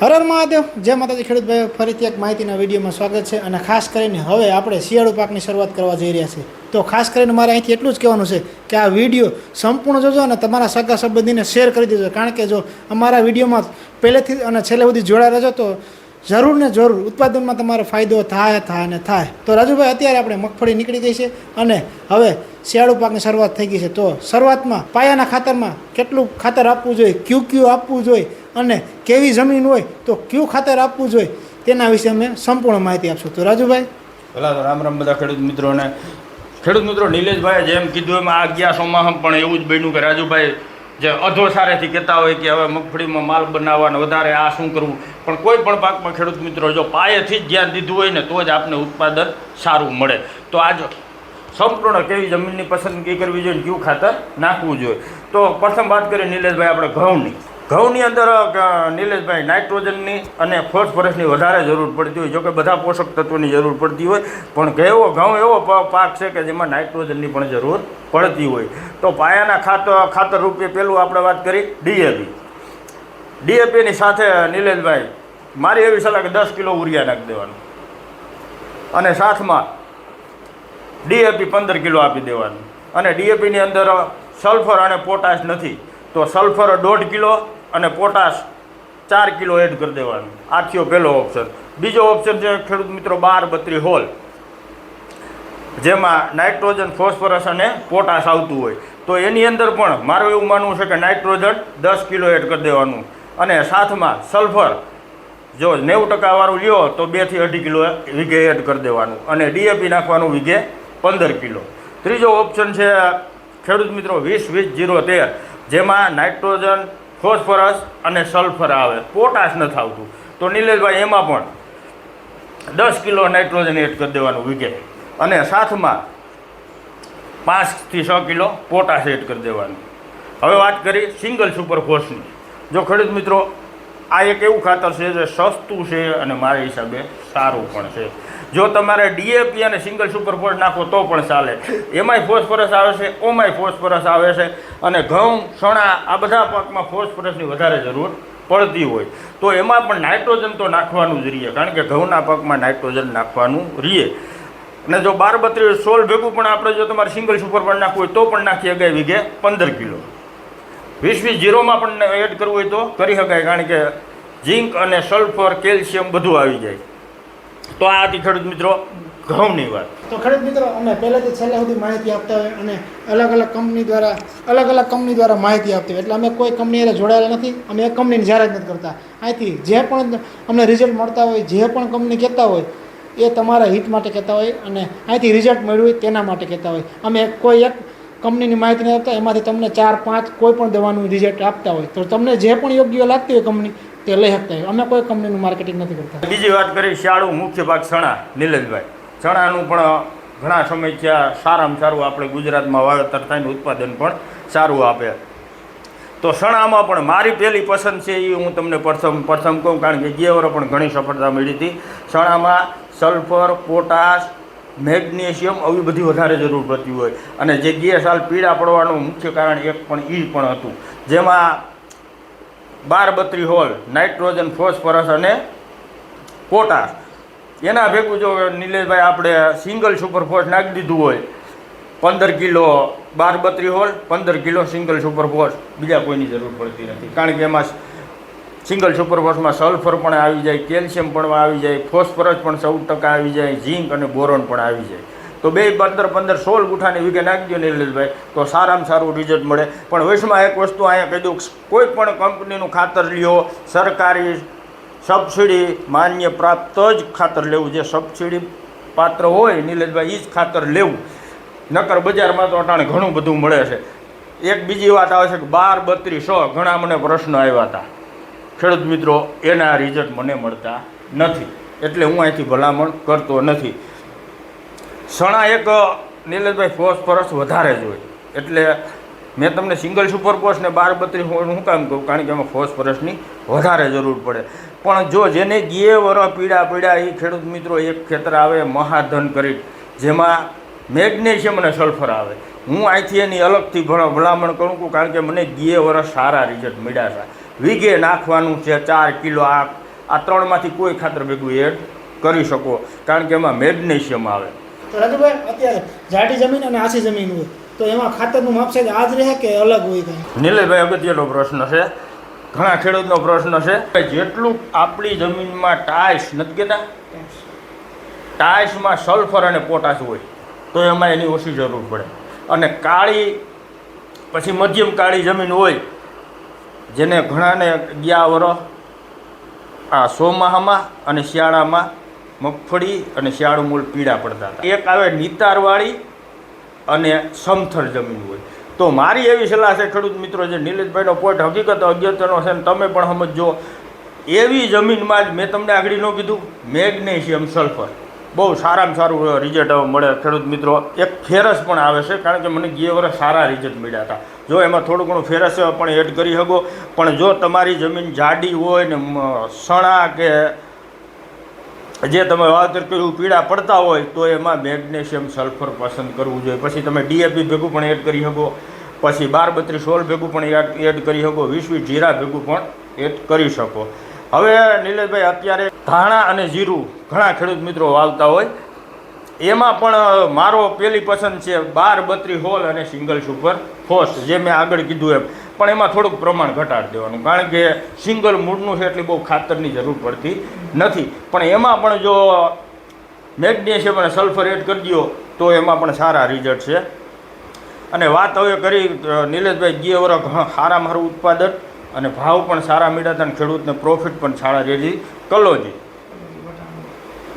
હર હર મહાદેવ. જય માતાજી, ખેડૂત ભાઈઓ, ફરીથી એક માહિતીના વિડીયોમાં સ્વાગત છે અને ખાસ કરીને હવે આપણે શિયાળુ પાકની શરૂઆત કરવા જઈ રહ્યા છીએ. તો ખાસ કરીને મારે અહીંથી એટલું જ કહેવાનું છે કે આ વીડિયો સંપૂર્ણ જોજો અને તમારા સગા સંબંધીને શેર કરી દેજો. કારણ કે જો અમારા વિડીયોમાં પહેલેથી અને છેલ્લે સુધી જોડા રહેજો તો જરૂર ને જરૂર ઉત્પાદનમાં તમારો ફાયદો થાય થાય ને થાય. તો રાજુભાઈ, અત્યારે આપણે મગફળી નીકળી ગઈ છે અને હવે શિયાળુ પાકની શરૂઆત થઈ ગઈ છે. તો શરૂઆતમાં પાયાના ખાતરમાં કેટલું ખાતર આપવું જોઈએ? ક્યુ ક્યુ આપવું જોઈએ? અને કેવી જમીન હોય તો કયું ખાતર આપવું જોઈએ તેના વિશે અમે સંપૂર્ણ માહિતી આપશું. તો રાજુભાઈ? ભલા તો રામ રામ બધા ખેડૂત મિત્રોને. ખેડૂત મિત્રો નિલેશભાઈ જેમ કીધું એમ આ અગિયારસોમાં પણ એવું જ બન્યું કે રાજુભાઈ જે અધો સારેથી કહેતા હોય કે હવે મગફળીમાં માલ બનાવવાનો વધારે આ શું કરવું? પણ કોઈ પણ પાકમાં ખેડૂત મિત્રો જો પાયેથી જ ધ્યાન દીધું હોય ને તો જ આપને ઉત્પાદન સારું મળે. તો આજ સંપૂર્ણ કેવી જમીનની પસંદગી કરવી જોઈએ કયું ખાતર નાખવું જોઈએ? તો પ્રથમ વાત કરીએ નિલેશભાઈ, આપણે ઘઉંની. ઘઉંની અંદર નિલેશભાઈ, નાઇટ્રોજનની અને ફોસ્ફરસની વધારે જરૂર પડતી હોય. જોકે બધા પોષક તત્વોની જરૂર પડતી હોય. પણ કેવો ઘઉં એવો પાક છે કે જેમાં નાઇટ્રોજનની પણ જરૂર પડતી હોય. તો પાયાના ખાતર ખાતર રૂપે પહેલું આપણે વાત કરી ડીએપી ડીએપીની સાથે, નિલેશભાઈ, મારી એવી સલાહ કે દસ કિલો ઉરિયા નાખી દેવાનું. અને સાથમાં ડીએપી પંદર કિલો આપી દેવાનું. અને ડીએપીની અંદર સલ્ફર અને પોટાશ નથી. તો સલ્ફર દોઢ કિલો અને પોટાશ ચાર કિલો એડ કરી દેવાનું. આ થયો પહેલો ઓપ્શન બીજો ઓપ્શન છે, ખેડૂત મિત્રો, બાર બત્રી હોલ. જેમાં નાઇટ્રોજન, ફોસ્ફરસ અને પોટાશ આવતું હોય. તો એની અંદર પણ મારું એવું માનવું છે કે નાઇટ્રોજન દસ કિલો એડ કરી દેવાનું. અને સાથમાં સલ્ફર, જો નેવું ટકાવાળું લ્યો, તો બેથી અઢી કિલો વીઘે એડ કરી દેવાનું. અને ડીએપી નાખવાનું વીઘે પંદર કિલો. ત્રીજો ઓપ્શન છે, ખેડૂત મિત્રો, વીસ વીસ જીરો તેર. જેમાં નાઇટ્રોજન ફોસ્ફરસ અને સલ્ફર આવે. પોટાશ નથી આવતું તો નિલેશભાઈ, એમાં પણ દસ કિલો નાઇટ્રોજન એડ કરી દેવાનું વીઘે. અને સાથમાં પાંચથી છ કિલો પોટાશ એડ કરી દેવાનું. હવે વાત કરી સિંગલ સુપર ફોર્સની જો ખેડૂત મિત્રો આ એક એવું ખાતર છે જે સસ્તું છે અને મારા હિસાબે સારું પણ છે. જો તમારે ડીએપી અને સિંગલ સુપર નાખો તો પણ ચાલે. એમાંય ફોસ્ફરસ આવે છે, ઓમાંય ફોસ્ફરસ આવે છે અને ઘઉં, ચણા આ બધા પાકમાં ફોસ્ફરસની વધારે જરૂર પડતી હોય. તો એમાં પણ નાઇટ્રોજન તો નાખવાનું જ રહીએ, કારણ કે ઘઉંના પાકમાં નાઇટ્રોજન નાખવાનું રહીએ. અને જો બાર બત્રીસ સોળ ભેગું પણ આપણે જો તમારે સિંગલ સુપર નાખવું હોય તો પણ નાખીએ શકાય વીઘે પંદર કિલો. વીસ વીસ જીરોમાં પણ એડ કરવું હોય તો કરી શકાય, કારણ કે ઝીંક અને સલ્ફર, કેલ્શિયમ બધું આવી જાય. તો આ હતી ખેડૂત મિત્રો ઘઉંની વાત. તો ખેડૂત મિત્રો, અમે પહેલેથી છેલ્લા સુધી માહિતી આપતા હોય અને અલગ અલગ કંપની દ્વારા, અલગ અલગ કંપની દ્વારા માહિતી આપતી હોય. એટલે અમે કોઈ કંપની એને જોડાયેલા નથી, અમે એક કંપનીની જાહેરાત નથી કરતા. અહીંથી જે પણ અમને રિઝલ્ટ મળતા હોય, જે પણ કંપની કહેતા હોય, એ તમારા હિત માટે કહેતા હોય અને અહીંથી રિઝલ્ટ મળ્યું હોય તેના માટે કહેતા હોય. અમે કોઈ એક કંપનીની માહિતી આપતા, એમાંથી તમને ચાર, પાંચ કોઈ પણ દવાનું રિઝલ્ટ આપતા હોય, તો તમને જે પણ યોગ્ય લાગતી હોય કંપની, તે લઈ શકતા હોય. અમે કોઈ કંપનીનું માર્કેટિંગ નથી કરતા. બીજી વાત કરી, શાળું મુખ્ય ભાગ ચણા નિલેશભાઈ. ચણાનું પણ ઘણા સમસ્યા સારામાં સારું આપણે ગુજરાતમાં વાવેતર થાય ઉત્પાદન પણ સારું આપે. તો સણામાં પણ મારી પહેલી પસંદ છે એ હું તમને પ્રથમ પ્રથમ કહું, કારણ કે જે વર્ષે પણ ઘણી સફળતા મળી હતી. સણામાં સલ્ફર, પોટાશ મેગ્નેશિયમ આવી બધી વધારે જરૂર પડતી હોય. અને જે ગયા સાલ પીળા પડવાનું મુખ્ય કારણ એક પણ એ પણ હતું. જેમાં બાર બત્રી હોલ, નાઇટ્રોજન, ફોસ્ફરસ અને પોટાશ. એના ભેગું જો નિલેશભાઈ આપણે સિંગલ સુપરફોસ નાખી દીધું હોય, પંદર કિલો બાર બત્રી હોલ, પંદર કિલો સિંગલ સુપરફોસ બીજા કોઈની જરૂર પડતી નથી. કારણ કે એમાં સિંગલ સુપરફોસમાં સલ્ફર પણ આવી જાય, કેલ્શિયમ પણ આવી જાય, ફોસ્ફરસ પણ ચૌદ ટકા આવી જાય, ઝીંક અને બોરોન પણ આવી જાય. તો બે પંદર પંદર સોળ ગુઠાની વીઘે નાખજો દો તો સારામાં સારું રિઝલ્ટ મળે. પણ વૈશમાં એક વસ્તુ અહીંયા કહી દઉં, કોઈ પણ કંપનીનું ખાતર લ્યો, સરકારી સબસિડી માન્ય પ્રાપ્ત જ ખાતર લેવું. જે સબસિડી પાત્ર હોય, નિલેશભાઈ એ જ ખાતર લેવું. નકર બજારમાં તો અટાણે ઘણું બધું મળે છે. એક બીજી વાત આવે છે કે બાર બત્રીસ, ઘણા મને પ્રશ્નો આવ્યા હતા. ખેડૂત મિત્રો, એના રિઝલ્ટ મને મળતા નથી. એટલે હું અહીંથી ભલામણ કરતો નથી. સણા એક નીલેશભાઈ ફોસ્ફરસ વધારે જ હોય. એટલે મેં તમને સિંગલ સુપર સુપરફોસ ને બાર બત્રીસ હું કામ કહું? કારણ કે એમાં ફોસ્ફરસની વધારે જરૂર પડે. પણ જો જેને ગીએ વર પીડા પીડા એ ખેડૂત મિત્રો એક ખેતર આવે મહાધન કરી, જેમાં મેગ્નેશિયમ અને સલ્ફર આવે. હું અહીંથી એની અલગથી ભલા- ભલામણ કરું છું, કારણ કે મને ગીએ વરસ સારા રિઝલ્ટ મળ્યા છે. વીઘે નાખવાનું છે ચાર કિલો આ આ ત્રણમાંથી કોઈ ખાતર ભેગું એડ કરી શકો. કારણ કે એમાં મેગ્નેશિયમ આવે. તો રાજુભાઈ અત્યારે જાડી જમીન અને આછી જમીન હોય. તો એમાં ખાતરનું માપ છે આ જ રહે કે અલગ હોય કંઈ? નિલેશભાઈ અગત્યનો પ્રશ્ન છે. ઘણા ખેડૂતનો પ્રશ્ન છે. કે જેટલું આપણી જમીનમાં ટાઈસ નથી કહેતા ટાઈસમાં સલ્ફર અને પોટાશ હોય તો એમાં એની ઓછી જરૂર પડે. અને કાળી પછી મધ્યમ કાળી જમીન હોય જેને ઘણાને ગયા વરસ આ ચોમાહામાં અને શિયાળામાં મગફળી અને શિયાળુ મૂળ પીળા પડતા હતા. એક આવે નિતારવાળી અને સમથર જમીન હોય. તો મારી એવી સલાહ છે ખેડૂત મિત્રો, જે નીલેશભાઈનો પોઈન્ટ હકીકત અગત્યનો છે ને તમે પણ સમજો એવી જમીનમાં જ મેં તમને આગળ ન કીધું, મેગ્નેશિયમ સલ્ફર. બહુ સારામાં સારું રિઝલ્ટ મળે ખેડૂત મિત્રો, એક ફેરસ પણ આવે છે, કારણ કે મને ગયા વર્ષ સારા રિઝલ્ટ મળ્યા હતા. જો એમાં થોડું ઘણું ફેરસ પણ એડ કરી શકો. પણ જો તમારી જમીન જાડી હોય ને સણા કે જે તમે વાવતર કર્યું પીળા પડતા હોય, તો એમાં મેગ્નેશિયમ સલ્ફર પસંદ કરવું જોઈએ. પછી તમે ડીએપી ભેગું પણ એડ કરી શકો. પછી બાર બત્રીસ સોલ ભેગું પણ એડ કરી શકો. વીસ વીસ જીરા ભેગું પણ એડ કરી શકો. હવે નિલેશભાઈ, અત્યારે ધાણા અને જીરું ઘણા ખેડૂત મિત્રો વાવતા હોય. એમાં પણ મારો પહેલી પસંદ છે બાર બત્રી હોલ અને સિંગલ સુપર ફોસ્ટ જે મેં આગળ કીધું એમ. પણ એમાં થોડુંક પ્રમાણ ઘટાડી દેવાનું, કારણ કે સિંગલ મૂળનું છે એટલે બહુ ખાતરની જરૂર પડતી નથી. પણ એમાં પણ જો મેગ્નેશિયમ અને સલ્ફર એડ કરી દો તો એમાં પણ સારા રિઝલ્ટ છે. અને વાત હવે કરી નિલેશભાઈ ગયે વર્ષ ઘણા સારા મારું ઉત્પાદન. અને ભાવ પણ સારા મળ્યા હતા અને ખેડૂતને પ્રોફિટ પણ સારા રેડી કલોજી.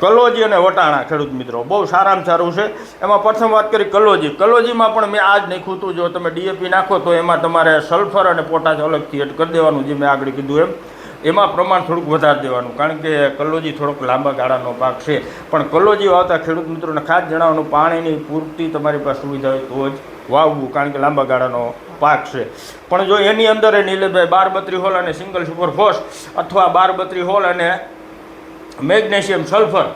કલોજી અને વટાણા ખેડૂત મિત્રો. બહુ સારામાં સારું છે. એમાં પ્રથમ વાત કરી કલોજી. કલોજીમાં પણ મેં આજ નાખ્યું હતું. જો તમે ડીએપી નાખો તો એમાં તમારે સલ્ફર અને પોટાશ અલગથી એડ કરી દેવાનું, જે મેં આગળ કીધું એમ. એમાં પ્રમાણ થોડુંક વધારે દેવાનું, કારણ કે કલોજી થોડોક લાંબા ગાળાનો પાક છે. પણ કલોજી વાવતા ખેડૂત મિત્રોને ખાસ જણાવવાનું, પાણીની પૂરતી તમારી પાસે સુવિધા હોય તો જ વાવવું, કારણ કે લાંબા ગાળાનો પાક છે. પણ જો એની અંદર નીલેભાઈ બાર બત્રી હોલ અને સિંગલ સુપર ફોસ્ટ અથવા બાર બત્રી હોલ અને મેગ્નેશિયમ સલ્ફર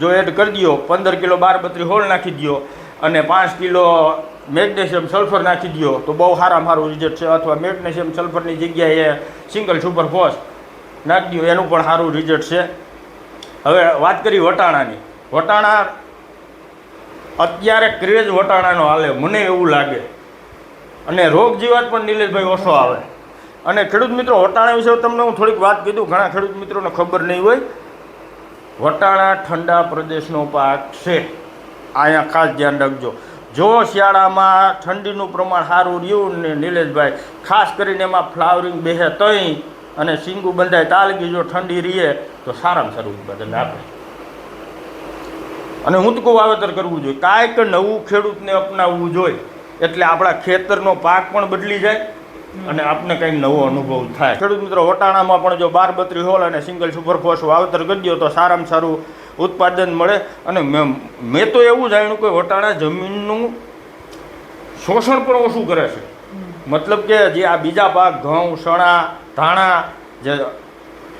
જો એડ કરી દો પંદર કિલો બાર બત્રી હોલ નાખી દો અને પાંચ કિલો મેગ્નેશિયમ સલ્ફર નાખી દો તો બહુ સારામાં સારું રિઝલ્ટ છે. અથવા મેગ્નેશિયમ સલ્ફરની જગ્યાએ સિંગલ સુપર ફોસ્ટ નાખી દો એનું પણ સારું રિઝલ્ટ છે. હવે વાત કરી વટાણાની. વટાણા અત્યારે ક્રેઝ વટાણાનો હાલે, મને એવું લાગે. અને રોગ જીવાત પણ નિલેશભાઈ ઓછો આવે. અને ખેડૂત મિત્રો, વટાણા વિશે તમને હું થોડીક વાત કીધું, ઘણા ખેડૂત મિત્રોને ખબર નહીં હોય. વટાણા ઠંડા પ્રદેશનો પાક છે. અહીંયા ખાસ ધ્યાન રાખજો. જો શિયાળામાં ઠંડીનું પ્રમાણ સારું રહ્યું ને નિલેશભાઈ, ખાસ કરીને એમાં ફ્લાવરિંગ બેહે તઈ અને શીંગું બંધાય તાલગી જો ઠંડી રહીએ તો સારામાં સારું ઉત્પાદન આપે અને ઊંટકું વાવેતર કરવું જોઈએ. કાંઈક નવું ખેડૂતને અપનાવવું જોઈએ. એટલે આપણા ખેતરનો પાક પણ બદલી જાય અને આપને કંઈક નવો અનુભવ થાય. ખેડૂત મિત્રો વટાણામાં પણ જો બાર બત્રી હોલ અને સિંગલ સુપરફોસ વાવેતર કરી દો તો સારામાં સારું ઉત્પાદન મળે. અને મેં મેં તો એવું જાણ્યું કે વટાણા જમીનનું શોષણ પણ ઓછું કરે છે. મતલબ કે જે આ બીજા પાક ઘઉં ચણા ધાણા, જે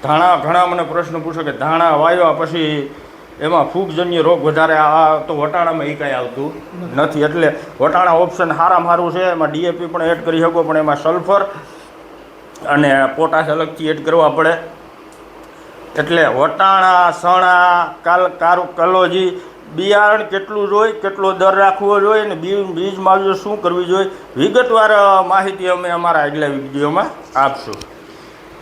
ધાણા, ઘણા મને પ્રશ્ન પૂછે કે ધાણા વાવ્યા પછી એમાં ફૂગજન્ય રોગ વધારે, આ તો વટાણામાં એ કાંઈ આવતું નથી. એટલે વટાણા ઓપ્શન સારામાં સારું છે. એમાં ડીએપી પણ એડ કરી શકો, પણ એમાં સલ્ફર અને પોટાશ અલગથી એડ કરવા પડે. એટલે વટાણા, સણા, કાલ, કારુ, કલોજી, બિયારણ કેટલું જોઈએ, કેટલો દર રાખવો જોઈએ અને બી બીજ માવજો શું કરવી જોઈએ, વિગતવાર માહિતી અમે અમારા આગલા વિડીયોમાં આપશું.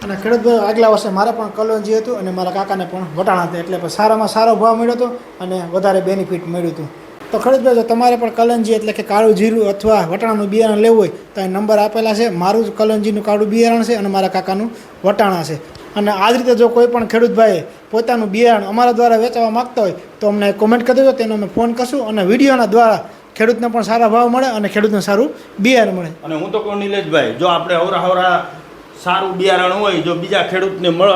અને ખેડૂત આગલા વર્ષે મારે પણ કલોંજી હતું અને મારા કાકાને પણ વટાણા હતા. એટલે સારામાં સારો ભાવ મળ્યો હતો અને વધારે બેનિફિટ મળ્યું હતું. તો ખેડૂતભાઈ જો તમારે પણ કલંજી એટલે કે કાળું જીરું અથવા વટાણાનું બિયારણ લેવું હોય, તો એ નંબર આપેલા છે. મારું જ કલંજીનું કાળું બિયારણ છે અને મારા કાકાનું વટાણા છે. અને આ જ રીતે જો કોઈ પણ ખેડૂત ભાઈ પોતાનું બિયારણ અમારા દ્વારા વેચવા માગતા હોય, તો અમને કોમેન્ટ કરી દેજો. તેનો અમે ફોન કરશું અને વિડીયોના દ્વારા ખેડૂતને પણ સારા ભાવ મળે અને ખેડૂતને સારું બિયારણ મળે. અને હું તો કહું, નિલેશભાઈ, જો આપણે અવરા સારું બિયારણ હોય, જો બીજા ખેડૂતને મળ,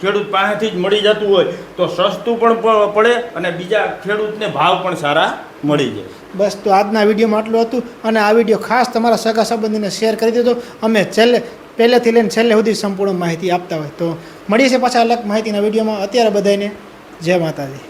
ખેડૂત પાસેથી જ મળી જતું હોય, તો સસ્તું પણ પડે અને બીજા ખેડૂતને ભાવ પણ સારા મળી જાય. બસ, તો આજના વિડીયોમાં આટલું હતું અને આ વીડિયો ખાસ તમારા સગા સંબંધીને શેર કરી દેજો. અમે છેલ્લે, પહેલેથી લઈને છેલ્લે સુધી સંપૂર્ણ માહિતી આપતા હોય તો મળીએ છીએ પાછા અલગ માહિતીના વિડીયોમાં. અત્યારે બધાને જય માતાજી.